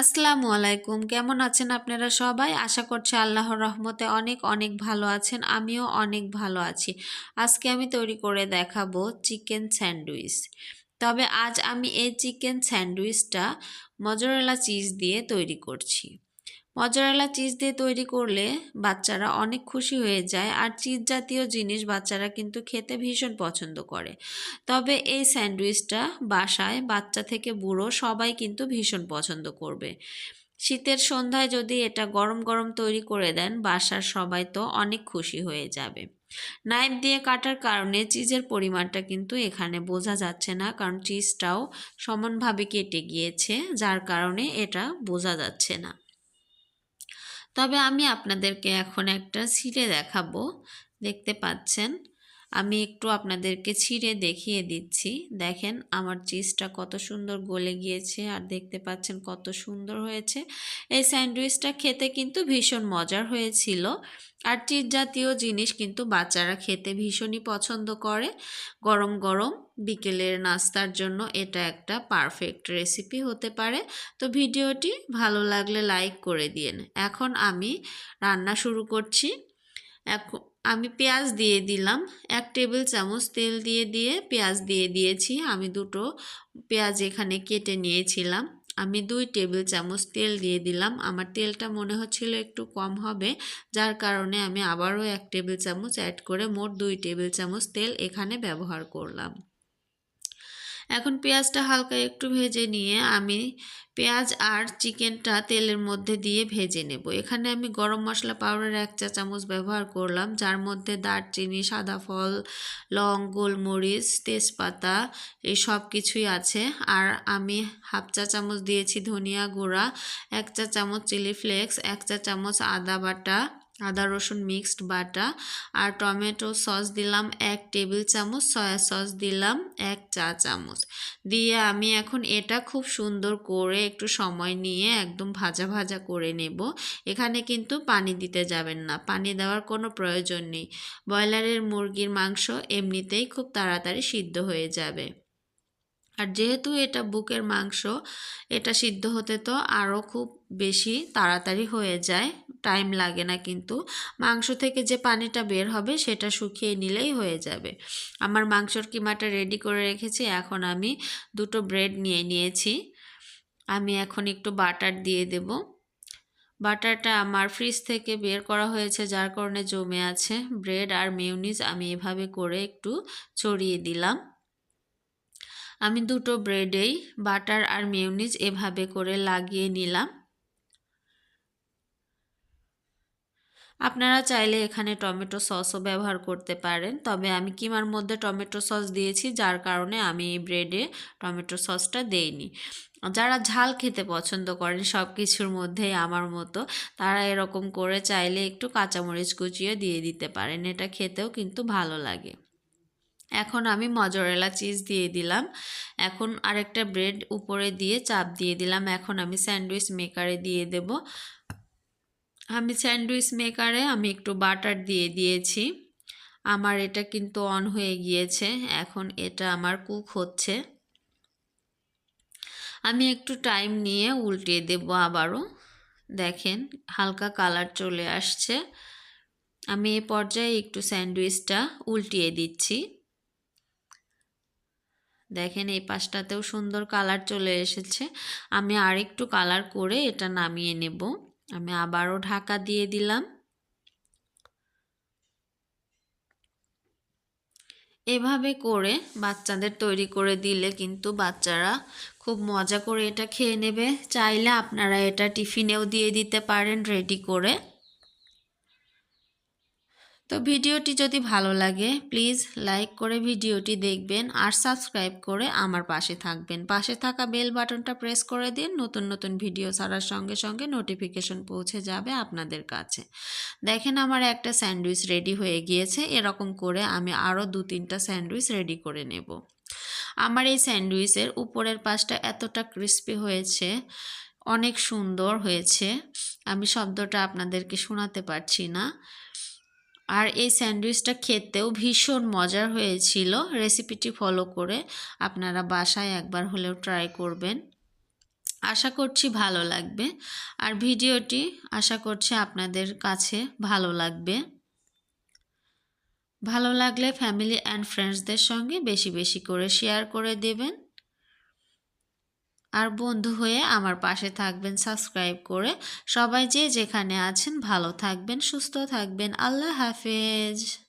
আসসালামু আলাইকুম। কেমন আছেন আপনারা সবাই? আশা করছি আল্লাহর রহমতে অনেক অনেক ভালো আছেন। আমিও অনেক ভালো আছি। আজকে আমি তৈরি করে দেখাবো চিকেন স্যান্ডউইচ। তবে আজ আমি এই চিকেন স্যান্ডউইচটা মজরেলা চিজ দিয়ে তৈরি করছি। মজরেলা চিজ দিয়ে তৈরি করলে বাচ্চারা অনেক খুশি হয়ে যায়। আর চিজ জাতীয় জিনিস বাচ্চারা কিন্তু খেতে ভীষণ পছন্দ করে। তবে এই স্যান্ডউইচটা বাসায় বাচ্চা থেকে বুড়ো সবাই কিন্তু ভীষণ পছন্দ করবে। শীতের সন্ধ্যায় যদি এটা গরম গরম তৈরি করে দেন, বাসার সবাই তো অনেক খুশি হয়ে যাবে। নাইফ দিয়ে কাটার কারণে চিজের পরিমাণটা কিন্তু এখানে বোঝা যাচ্ছে না, কারণ চিজটাও সমানভাবে কেটে গিয়েছে, যার কারণে এটা বোঝা যাচ্ছে না। তবে আমি আপনাদেরকে এখন একটা ছিঁড়ে দেখাবো। দেখতে পাচ্ছেন? আমি একটু আপনাদেরকে ছিঁড়ে দেখিয়ে দিচ্ছি। দেখেন, আমার চিজটা কত সুন্দর গলে গিয়েছে আর দেখতে পাচ্ছেন কত সুন্দর হয়েছে। এই স্যান্ডউইচটা খেতে কিন্তু ভীষণ মজার হয়েছিল। আর চিজ জাতীয় জিনিস কিন্তু বাচ্চারা খেতে ভীষণই পছন্দ করে। গরম গরম বিকেলের নাস্তার জন্য এটা একটা পারফেক্ট রেসিপি হতে পারে। তো ভিডিওটি ভালো লাগলে লাইক করে দিন এখন আমি রান্না শুরু করছি। এখন আমি পেঁয়াজ দিয়ে দিলাম। এক টেবিল চামচ তেল দিয়ে দিয়ে পেঁয়াজ দিয়ে দিয়েছি। আমি দুটো পেঁয়াজ এখানে কেটে নিয়েছিলাম। আমি দুই টেবিল চামচ তেল দিয়ে দিলাম। আমার তেলটা মনে হচ্ছিল একটু কম হবে। যার কারণে আমি আবারও এক টেবিল চামচ অ্যাড করে মোট দুই টেবিল চামচ তেল এখানে ব্যবহার করলাম। এখন পেঁয়াজটা হালকা একটু ভেজে নিয়ে আমি পেঁয়াজ আর চিকেনটা তেলের মধ্যে দিয়ে ভেজে নেব। এখানে আমি গরম মশলা পাউডার এক চা চামচ ব্যবহার করলাম, যার মধ্যে দারচিনি, সাদা ফল, লং, গোলমরিচ, তেজপাতা, এই সব কিছুই আছে। আর আমি হাফ চা চামচ দিয়েছি ধনিয়া গুঁড়া, এক চা চামচ চিলি ফ্লেক্স, এক চা চামচ আদা বাটা আদা, রসুন মিক্সড বাটা আর টমেটো সস দিলাম এক টেবিল চামচ সয়া সস দিলাম এক চা চামচ। দিয়ে আমি এখন এটা খুব সুন্দর করে একটু সময় নিয়ে একদম ভাজা ভাজা করে নেব। এখানে কিন্তু পানি দিতে যাবেন না, পানি দেওয়ার কোনো প্রয়োজন নেই। ব্রয়লারের মুরগির মাংস এমনিতেই খুব তাড়াতাড়ি সিদ্ধ হয়ে যাবে। আর যেহেতু এটা বুকের মাংস, এটা সিদ্ধ হতে তো আরও খুব বেশি তাড়াতাড়ি হয়ে যায়। টাইম লাগে না কিন্তু। মাংস থেকে যে পানিটা বের হবে সেটা শুকিয়ে নিলেই হয়ে যাবে। আমার মাংসর কিমাটা রেডি করে রেখেছি, এখন আমি দুটো ব্রেড নিয়ে নিয়েছি। আমি এখন একটু বাটার দিয়ে দেব। বাটারটা আমার ফ্রিজ থেকে বের করা হয়েছে, যার কারণে জমে আছে। ব্রেড আর মিউনিস আমি এভাবে করে একটু ছড়িয়ে দিলাম। আমি দুটো ব্রেডেই বাটার আর মিউনিস এভাবে করে লাগিয়ে নিলাম। আপনারা চাইলে এখানে টমেটো সসও ব্যবহার করতে পারেন। তবে আমি কিমার মধ্যে টমেটো সস দিয়েছি, যার কারণে আমি এই ব্রেডে টমেটো সসটা দেইনি। যারা ঝাল খেতে পছন্দ করেন সব কিছুর মধ্যেই আমার মতো, তারা এরকম করে চাইলে একটু কাঁচামরিচ কুচিয়ে দিয়ে দিতে পারেন, এটা খেতেও কিন্তু ভালো লাগে। এখন আমি মজরেলা চিজ দিয়ে দিলাম। এখন আরেকটা ব্রেড উপরে দিয়ে চাপ দিয়ে দিলাম। এখন আমি স্যান্ডউইচ মেকারে দিয়ে দেব। আমি স্যান্ডউইচ মেকারে আমি একটু বাটার দিয়ে দিয়েছি। আমার এটা কিন্তু অন হয়ে গিয়েছে। এখন এটা আমার কুক হচ্ছে। আমি একটু টাইম নিয়ে উল্টিয়ে দেব আবারও। দেখেন, হালকা কালার চলে আসছে। আমি এ পর্যায়ে একটু স্যান্ডউইচটা উল্টিয়ে দিচ্ছি। দেখেন, এই পাশটাতেও সুন্দর কালার চলে এসেছে। আমি আরেকটু কালার করে এটা নামিয়ে নেব। আমি আবারও ঢাকা দিয়ে দিলাম। এভাবে করে বাচ্চাদের তৈরি করে দিলে কিন্তু বাচ্চারা খুব মজা করে এটা খেয়ে নেবে। চাইলে আপনারা এটা টিফিনেও দিয়ে দিতে পারেন রেডি করে। তো ভিডিওটি যদি ভালো লাগে, প্লিজ লাইক করে ভিডিওটি দেখবেন আর সাবস্ক্রাইব করে আমার পাশে থাকবেন। পাশে থাকা বেল বাটনটা প্রেস করে দিন, নতুন নতুন ভিডিও ছাড়ার সঙ্গে সঙ্গে নোটিফিকেশন পৌঁছে যাবে আপনাদের কাছে। দেখেন আমার একটা স্যান্ডউইচ রেডি হয়ে গিয়েছে, এরকম করে আমি আরও দু তিনটা স্যান্ডউইচ রেডি করে নেব। আমার এই স্যান্ডউইচের উপরের পাশটা এতটা ক্রিস্পি হয়েছে, অনেক সুন্দর হয়েছে। আমি শব্দটা আপনাদেরকে শোনাতে পারছি না। আর এই স্যান্ডউইচটা খেতেও ভীষণ মজার হয়েছিল। রেসিপিটি ফলো করে আপনারা বাসায় একবার হলেও ট্রাই করবেন। আশা করছি ভালো লাগবে। আর ভিডিওটি আশা করছি আপনাদের কাছে ভালো লাগবে। ভালো লাগলে ফ্যামিলি অ্যান্ড ফ্রেন্ডসদের সঙ্গে বেশি বেশি করে শেয়ার করে দেবেন। আর বন্ধু হয়ে আমার পাশে থাকবেন সাবস্ক্রাইব করে সবাই যে যেখানে আছেন ভালো থাকবেন, সুস্থ থাকবেন। আল্লাহ হাফেজ।